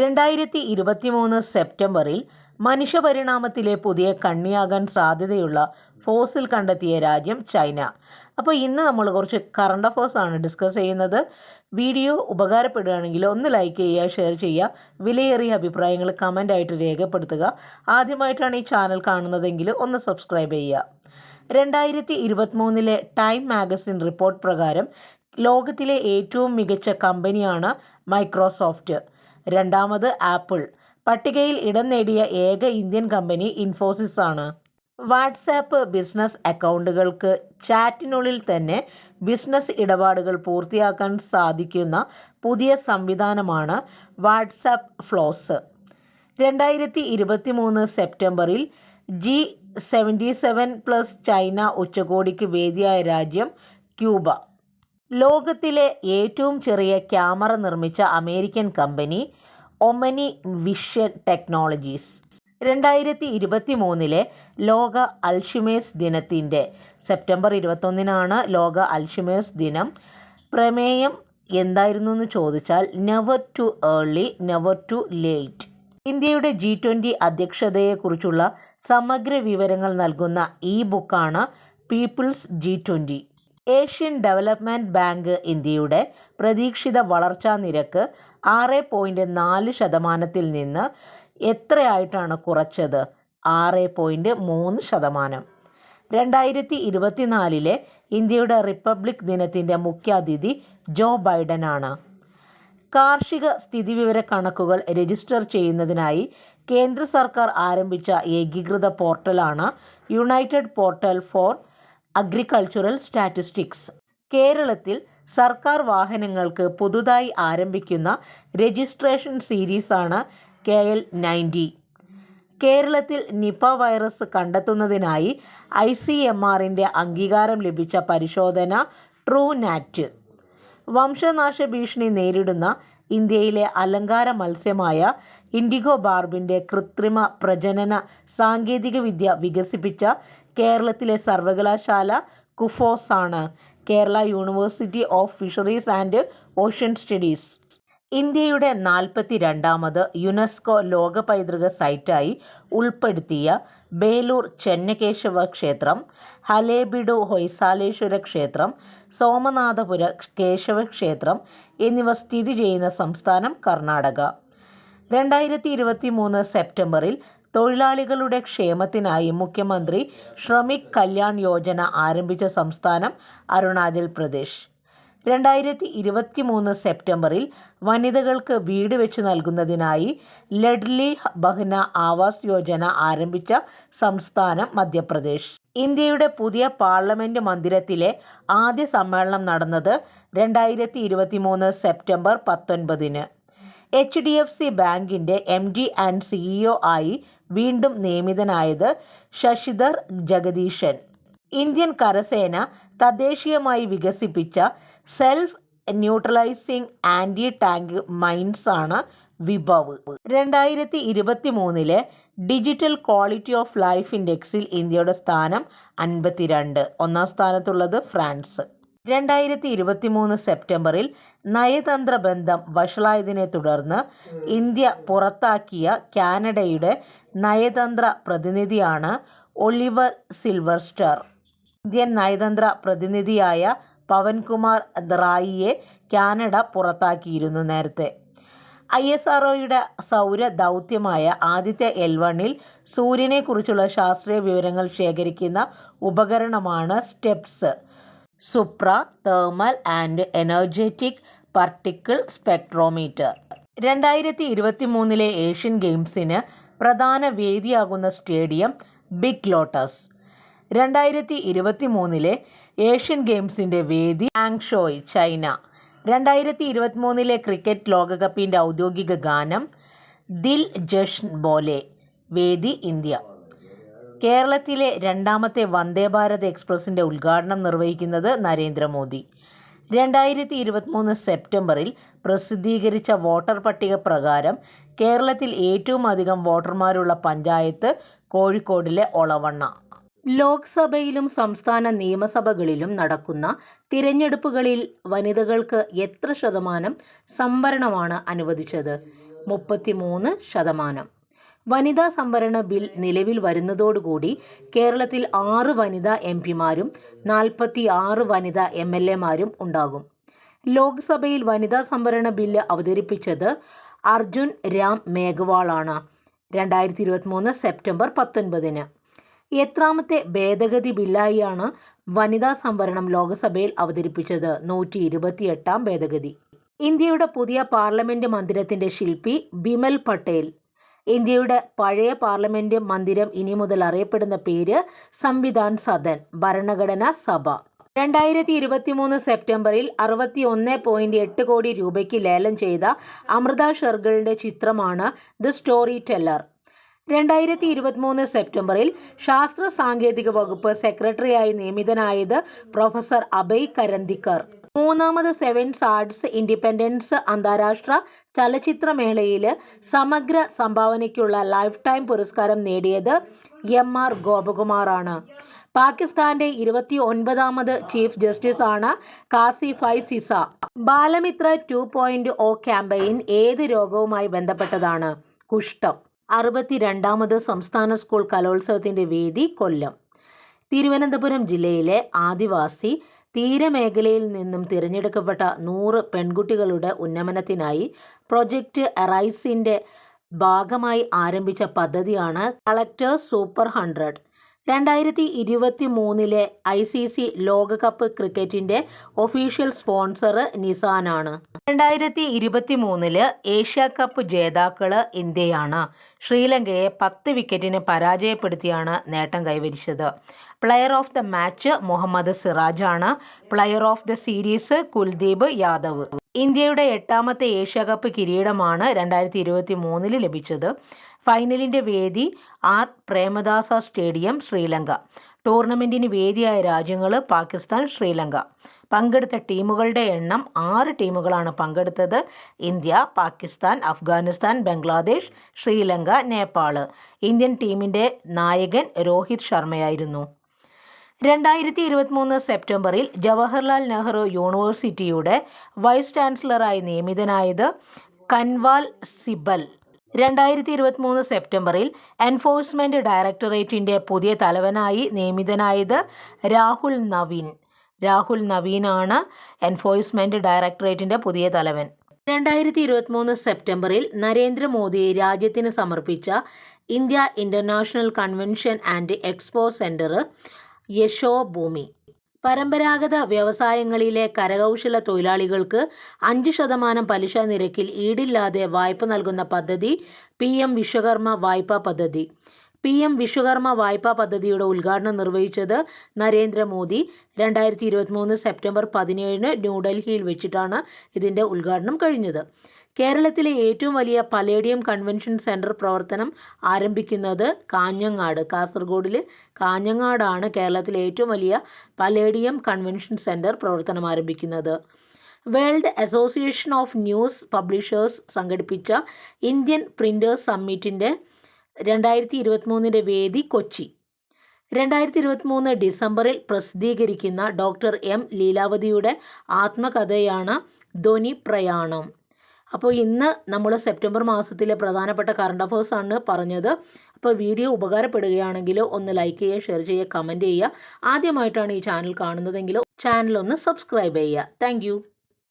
രണ്ടായിരത്തി ഇരുപത്തിമൂന്ന് സെപ്റ്റംബറിൽ മനുഷ്യപരിണാമത്തിലെ പുതിയ കണ്ണിയാകാൻ സാധ്യതയുള്ള ഫോസിൽ കണ്ടെത്തിയ രാജ്യം ചൈന. അപ്പോൾ ഇന്ന് നമ്മൾ കുറച്ച് കറണ്ട് അഫേഴ്സ് ആണ് ഡിസ്കസ് ചെയ്യുന്നത്. വീഡിയോ ഉപകാരപ്പെടുകയാണെങ്കിൽ ഒന്ന് ലൈക്ക് ചെയ്യുക ഷെയർ ചെയ്യുക വിലയേറിയ അഭിപ്രായങ്ങൾ കമന്റായിട്ട് രേഖപ്പെടുത്തുക. ആദ്യമായിട്ടാണ് ഈ ചാനൽ കാണുന്നതെങ്കിൽ ഒന്ന് സബ്സ്ക്രൈബ് ചെയ്യുക. രണ്ടായിരത്തി ഇരുപത്തിമൂന്നിലെ ടൈം മാഗസിൻ റിപ്പോർട്ട് പ്രകാരം ലോകത്തിലെ ഏറ്റവും മികച്ച കമ്പനിയാണ് മൈക്രോസോഫ്റ്റ് രണ്ടാമത് ആപ്പിൾ. പട്ടികയിൽ ഇടം നേടിയ ഏക ഇന്ത്യൻ കമ്പനി ഇൻഫോസിസ് ആണ്. വാട്സാപ്പ് ബിസിനസ് അക്കൗണ്ടുകൾക്ക് ചാറ്റിനുള്ളിൽ തന്നെ ബിസിനസ് ഇടപാടുകൾ പൂർത്തിയാക്കാൻ സാധിക്കുന്ന പുതിയ സംവിധാനമാണ് വാട്സാപ്പ് ഫ്ലോസ്. രണ്ടായിരത്തി ഇരുപത്തി മൂന്ന് സെപ്റ്റംബറിൽ G seventy seven plus China ഉച്ചകോടിക്ക് വേദിയായ രാജ്യം ക്യൂബ. ലോകത്തിലെ ഏറ്റവും ചെറിയ ക്യാമറ നിർമ്മിച്ച American company OmniVision technologies. രണ്ടായിരത്തി ഇരുപത്തി മൂന്നിലെ ലോക അൽഷിമേഴ്സ് ദിനത്തിന്റെ സെപ്റ്റംബർ ഇരുപത്തൊന്നിനാണ് ലോക അൽഷിമേഴ്സ് ദിനം. പ്രമേയം എന്തായിരുന്നു എന്ന് ചോദിച്ചാൽ never too early never too late ഇന്ത്യയുടെ ജി ട്വന്റി അധ്യക്ഷതയെക്കുറിച്ചുള്ള സമഗ്ര വിവരങ്ങൾ നൽകുന്ന ഈ ബുക്കാണ് people's G twenty. Asian development bank ഇന്ത്യയുടെ പ്രതീക്ഷിത വളർച്ചാ നിരക്ക് ആറ് പോയിന്റ് നാല് ശതമാനത്തിൽ നിന്ന് എത്രയായിട്ടാണ് കുറച്ചത്? ആറ് പോയിന്റ് മൂന്ന് ശതമാനം. രണ്ടായിരത്തി ഇരുപത്തിനാലിലെ ഇന്ത്യയുടെ റിപ്പബ്ലിക് ദിനത്തിന്റെ മുഖ്യാതിഥി ജോ ബൈഡൻ ആണ്. കാർഷിക സ്ഥിതിവിവര കണക്കുകൾ രജിസ്റ്റർ ചെയ്യുന്നതിനായി കേന്ദ്ര സർക്കാർ ആരംഭിച്ച ഏകീകൃത പോർട്ടലാണ് united portal for agricultural statistics. കേരളത്തിൽ സർക്കാർ വാഹനങ്ങൾക്ക് പുതുതായി ആരംഭിക്കുന്ന രജിസ്ട്രേഷൻ സീരീസാണ് കെ എൽ നയന്റി. കേരളത്തിൽ നിപ വൈറസ് കണ്ടെത്തുന്നതിനായി ഐ സി എം ആറിന്റെ അംഗീകാരം ലഭിച്ച പരിശോധന ട്രൂ നാറ്റ് വംശനാശ ഭീഷണി നേരിടുന്ന ഇന്ത്യയിലെ അലങ്കാര മത്സ്യമായ ഇൻഡിഗോ ബാർബിന്റെ കൃത്രിമ പ്രജനന സാങ്കേതികവിദ്യ വികസിപ്പിച്ച കേരളത്തിലെ സർവകലാശാല കുഫോസ് ആണ് Kerala university of fisheries and ocean studies. ഇന്ത്യയുടെ നാൽപ്പത്തി രണ്ടാമത് യുനെസ്കോ ലോക പൈതൃക സൈറ്റായി ഉൾപ്പെടുത്തിയ ബേലൂർ ചെന്നകേശവ ക്ഷേത്രം ഹലേബിഡു ഹൊയ്സാലേശ്വര ക്ഷേത്രം സോമനാഥപുര കേശവ ക്ഷേത്രം എന്നിവ സ്ഥിതി ചെയ്യുന്ന സംസ്ഥാനം കർണാടക. രണ്ടായിരത്തി ഇരുപത്തി മൂന്ന് സെപ്റ്റംബറിൽ തൊഴിലാളികളുടെ ക്ഷേമത്തിനായി മുഖ്യമന്ത്രി ശ്രമിക് കല്യാൺ യോജന ആരംഭിച്ച സംസ്ഥാനം അരുണാചൽ പ്രദേശ്. രണ്ടായിരത്തി ഇരുപത്തി മൂന്ന് സെപ്റ്റംബറിൽ വനിതകൾക്ക് വീട് വെച്ച് നൽകുന്നതിനായി ലഡ്ലി ബഹ്ന ആവാസ് യോജന ആരംഭിച്ച സംസ്ഥാനം മധ്യപ്രദേശ്. ഇന്ത്യയുടെ പുതിയ പാർലമെന്റ് മന്ദിരത്തിലെ ആദ്യ സമ്മേളനം നടന്നത് രണ്ടായിരത്തി ഇരുപത്തി മൂന്ന് സെപ്റ്റംബർ പത്തൊൻപതിന്. എച്ച് ഡി എഫ് സി ബാങ്കിന്റെ എം ഡി ആൻഡ് സിഇഒ ആയി വീണ്ടും നിയമിതനായത് ശശിധർ ജഗദീശൻ. ഇന്ത്യൻ കരസേന തദ്ദേശീയമായി വികസിപ്പിച്ച സെൽഫ് ന്യൂട്രലൈസിംഗ് ആന്റി ടാങ്ക് മൈൻസാണ് വിഭവ്. രണ്ടായിരത്തി ഇരുപത്തി മൂന്നിലെ ഡിജിറ്റൽ ക്വാളിറ്റി ഓഫ് ലൈഫ് ഇൻഡെക്സിൽ ഇന്ത്യയുടെ സ്ഥാനം അൻപത്തിരണ്ട്. ഒന്നാം സ്ഥാനത്തുള്ളത് ഫ്രാൻസ്. രണ്ടായിരത്തി ഇരുപത്തി മൂന്ന് സെപ്റ്റംബറിൽ നയതന്ത്ര ബന്ധം വഷളായതിനെ തുടർന്ന് ഇന്ത്യ പുറത്താക്കിയ കാനഡയുടെ നയതന്ത്ര പ്രതിനിധിയാണ് ഒളിവർ സിൽവർസ്റ്റർ. ഇന്ത്യൻ നയതന്ത്ര പ്രതിനിധിയായ പവൻകുമാർ ദ്രായിയെ കാനഡ പുറത്താക്കിയിരുന്നു നേരത്തെ. ഐ എസ് ആർ ഒയുടെ സൗര ദൗത്യമായ ആദിത്യ എൽ വണ്ണിൽ സൂര്യനെക്കുറിച്ചുള്ള ശാസ്ത്രീയ വിവരങ്ങൾ ശേഖരിക്കുന്ന ഉപകരണമാണ് STEPS. Supra thermal and energetic particle spectrometer രണ്ടായിരത്തി ഇരുപത്തി മൂന്നിലെ ഏഷ്യൻ ഗെയിംസിന് പ്രധാന വേദിയാകുന്ന സ്റ്റേഡിയം ബിഗ് ലോട്ടസ് രണ്ടായിരത്തി ഇരുപത്തി മൂന്നിലെ ഏഷ്യൻ ഗെയിംസിന്റെ വേദി ആങ്ഷോയ് ചൈന രണ്ടായിരത്തി ഇരുപത്തി മൂന്നിലെ ക്രിക്കറ്റ് ലോകകപ്പിന്റെ ഔദ്യോഗിക ഗാനം ദിൽ ജഷ്ൻ ബോലെ വേദി ഇന്ത്യ. കേരളത്തിലെ രണ്ടാമത്തെ വന്ദേ ഭാരത് എക്സ്പ്രസിന്റെ ഉദ്ഘാടനം നിർവഹിക്കുന്നത് നരേന്ദ്രമോദി. രണ്ടായിരത്തി ഇരുപത്തിമൂന്ന് സെപ്റ്റംബറിൽ പ്രസിദ്ധീകരിച്ച വോട്ടർ പട്ടിക പ്രകാരം കേരളത്തിൽ ഏറ്റവും അധികം വോട്ടർമാരുള്ള പഞ്ചായത്ത് കോഴിക്കോടിലെ ഒളവണ്ണ. ലോക്സഭയിലും സംസ്ഥാന നിയമസഭകളിലും നടക്കുന്ന തിരഞ്ഞെടുപ്പുകളിൽ വനിതകൾക്ക് എത്ര ശതമാനം സംവരണമാണ് അനുവദിച്ചത്? മുപ്പത്തി മൂന്ന് ശതമാനം. വനിതാ സംവരണ ബിൽ നിലവിൽ വരുന്നതോടുകൂടി കേരളത്തിൽ ആറ് വനിതാ എം പിമാരും നാൽപ്പത്തി ആറ് വനിതാ എം എൽ എമാരും ഉണ്ടാകും. ലോക്സഭയിൽ വനിതാ സംവരണ ബില്ല് അവതരിപ്പിച്ചത് അർജുൻ രാം മേഘ്വാളാണ്. രണ്ടായിരത്തി ഇരുപത്തിമൂന്ന് സെപ്റ്റംബർ പത്തൊൻപതിന്. എത്രാമത്തെ ഭേദഗതി ബില്ലായിയാണ് വനിതാ സംവരണം ലോക്സഭയിൽ അവതരിപ്പിച്ചത്. നൂറ്റി ഇരുപത്തിയെട്ടാം ഭേദഗതി. ഇന്ത്യയുടെ പുതിയ പാർലമെന്റ് മന്ദിരത്തിന്റെ ശില്പി ബിമൽ പട്ടേൽ ഇന്ത്യയുടെ പഴയ പാർലമെന്റ് മന്ദിരം ഇനി മുതൽ അറിയപ്പെടുന്ന പേര് സംവിധാൻ സദൻ ഭരണഘടനാ സഭ. രണ്ടായിരത്തി ഇരുപത്തിമൂന്ന് സെപ്റ്റംബറിൽ അറുപത്തി ഒന്ന് പോയിന്റ് എട്ട് കോടി രൂപയ്ക്ക് ലേലം ചെയ്ത അമൃത ഷെർഗിളിന്റെ ചിത്രമാണ് ദ സ്റ്റോറി ടെല്ലർ. രണ്ടായിരത്തി ഇരുപത്തിമൂന്ന് സെപ്റ്റംബറിൽ ശാസ്ത്ര സാങ്കേതിക വകുപ്പ് സെക്രട്ടറിയായി നിയമിതനായത് പ്രൊഫസർ അഭയ് കരന്ദിക്കർ മൂന്നാമത് സെവൻസ് ആർട്സ് ഇൻഡിപെൻഡൻസ് അന്താരാഷ്ട്ര ചലച്ചിത്രമേളയിൽ സമഗ്ര സംഭാവനയ്ക്കുള്ള ലൈഫ് ടൈം പുരസ്കാരം നേടിയത് എം ആർ ഗോപകുമാറാണ്. പാകിസ്ഥാന്റെ ഇരുപത്തി ഒൻപതാമത് chief ജസ്റ്റിസാണ് Qazi Faez Isa. Balamitra two point O campaign ഏത് രോഗവുമായി ബന്ധപ്പെട്ടതാണ്? കുഷ്ഠം. അറുപത്തിരണ്ടാമത് സംസ്ഥാന സ്കൂൾ കലോത്സവത്തിന്റെ വേദി കൊല്ലം. തിരുവനന്തപുരം ജില്ലയിലെ ആദിവാസി തീരമേഖലയിൽ നിന്നും തിരഞ്ഞെടുക്കപ്പെട്ട നൂറ് പെൺകുട്ടികളുടെ ഉന്നമനത്തിനായി പ്രൊജക്റ്റ് അറൈസിന്റെ ഭാഗമായി ആരംഭിച്ച പദ്ധതിയാണ് കളക്ടേഴ്സ് സൂപ്പർ ഹൺഡ്രഡ്. രണ്ടായിരത്തി ഇരുപത്തി മൂന്നിലെ ഐ സി സി ലോകകപ്പ് ക്രിക്കറ്റിന്റെ ഒഫീഷ്യൽ സ്പോൺസർ നിസാനാണ്. രണ്ടായിരത്തി ഇരുപത്തി മൂന്നിൽ ഏഷ്യ കപ്പ് ജേതാക്കൾ ഇന്ത്യയാണ്. ശ്രീലങ്കയെ പത്ത് വിക്കറ്റിന് പരാജയപ്പെടുത്തിയാണ് നേട്ടം കൈവരിച്ചത്. Player of the match Muhammad സിറാജാണ്. Player of the series Kuldeep Yadav. ഇന്ത്യയുടെ എട്ടാമത്തെ ഏഷ്യ കപ്പ് കിരീടമാണ് രണ്ടായിരത്തി ഇരുപത്തി മൂന്നിൽ ലഭിച്ചത്. ഫൈനലിന്റെ വേദി ആർ. പ്രേമദാസ സ്റ്റേഡിയം ശ്രീലങ്ക. ടൂർണമെന്റിന് വേദിയായ രാജ്യങ്ങൾ പാകിസ്ഥാൻ ശ്രീലങ്ക. പങ്കെടുത്ത ടീമുകളുടെ എണ്ണം ആറ് ടീമുകളാണ് പങ്കെടുത്തത്. ഇന്ത്യ പാകിസ്ഥാൻ അഫ്ഗാനിസ്ഥാൻ ബംഗ്ലാദേശ് ശ്രീലങ്ക നേപ്പാൾ ഇന്ത്യൻ ടീമിന്റെ നായകൻ രോഹിത് ശർമ്മയായിരുന്നു. രണ്ടായിരത്തി ഇരുപത്തിമൂന്ന് സെപ്റ്റംബറിൽ ജവഹർലാൽ നെഹ്റു യൂണിവേഴ്സിറ്റിയുടെ വൈസ് ചാൻസലറായി നിയമിതനായത് കൻവാൽ സിബൽ. രണ്ടായിരത്തി ഇരുപത്തിമൂന്ന് സെപ്റ്റംബറിൽ എൻഫോഴ്സ്മെന്റ് ഡയറക്ടറേറ്റിന്റെ പുതിയ തലവനായി നിയമിതനായത് രാഹുൽ നവീൻ. രാഹുൽ നവീനാണ് എൻഫോഴ്സ്മെന്റ് ഡയറക്ടറേറ്റിന്റെ പുതിയ തലവൻ. രണ്ടായിരത്തി ഇരുപത്തിമൂന്ന് സെപ്റ്റംബറിൽ നരേന്ദ്രമോദി രാജ്യത്തിന് സമർപ്പിച്ച India international convention and expo centre Yashobhoomi. പരമ്പരാഗത വ്യവസായങ്ങളിലെ കരകൗശല തൊഴിലാളികൾക്ക് അഞ്ച് ശതമാനം പലിശ നിരക്കിൽ ഈടില്ലാതെ വായ്പ നൽകുന്ന പദ്ധതി പി എം വിശ്വകർമ്മ വായ്പാ പദ്ധതി. പി എം വിശ്വകർമ്മ വായ്പാ പദ്ധതിയുടെ ഉദ്ഘാടനം നിർവഹിച്ചത് നരേന്ദ്രമോദി. രണ്ടായിരത്തി ഇരുപത്തിമൂന്ന് സെപ്റ്റംബർ പതിനേഴിന് ന്യൂഡൽഹിയിൽ വെച്ചിട്ടാണ് ഇതിന്റെ ഉദ്ഘാടനം കഴിഞ്ഞത്. കേരളത്തിലെ ഏറ്റവും വലിയ പലേഡിയം കൺവെൻഷൻ സെന്റർ പ്രവർത്തനം ആരംഭിക്കുന്നത് കാഞ്ഞങ്ങാട്. കാസർഗോഡിൽ കാഞ്ഞങ്ങാടാണ് കേരളത്തിലെ ഏറ്റവും വലിയ പലേഡിയം കൺവെൻഷൻ സെന്റർ പ്രവർത്തനം ആരംഭിക്കുന്നത്. World association of news publishers സംഘടിപ്പിച്ച ഇന്ത്യൻ പ്രിന്റേഴ്സ് സമ്മിറ്റിന്റെ രണ്ടായിരത്തി ഇരുപത്തിമൂന്നിന്റെ വേദി കൊച്ചി. രണ്ടായിരത്തി ഇരുപത്തിമൂന്ന് ഡിസംബറിൽ പ്രസിദ്ധീകരിക്കുന്ന ഡോക്ടർ എം ലീലാവതിയുടെ ആത്മകഥയാണ് ധ്വനി പ്രയാണം അപ്പോൾ ഇന്ന് നമ്മൾ സെപ്റ്റംബർ മാസത്തിലെ പ്രധാനപ്പെട്ട കറണ്ട് അഫേഴ്സാണ് പറഞ്ഞത്. അപ്പോൾ വീഡിയോ ഉപകാരപ്പെടുകയാണെങ്കിൽ ഒന്ന് ലൈക്ക് ചെയ്യുക ഷെയർ ചെയ്യുക കമന്റ് ചെയ്യുക. ആദ്യമായിട്ടാണ് ഈ ചാനൽ കാണുന്നതെങ്കിൽ ചാനൽ ഒന്ന് സബ്സ്ക്രൈബ് ചെയ്യുക. താങ്ക്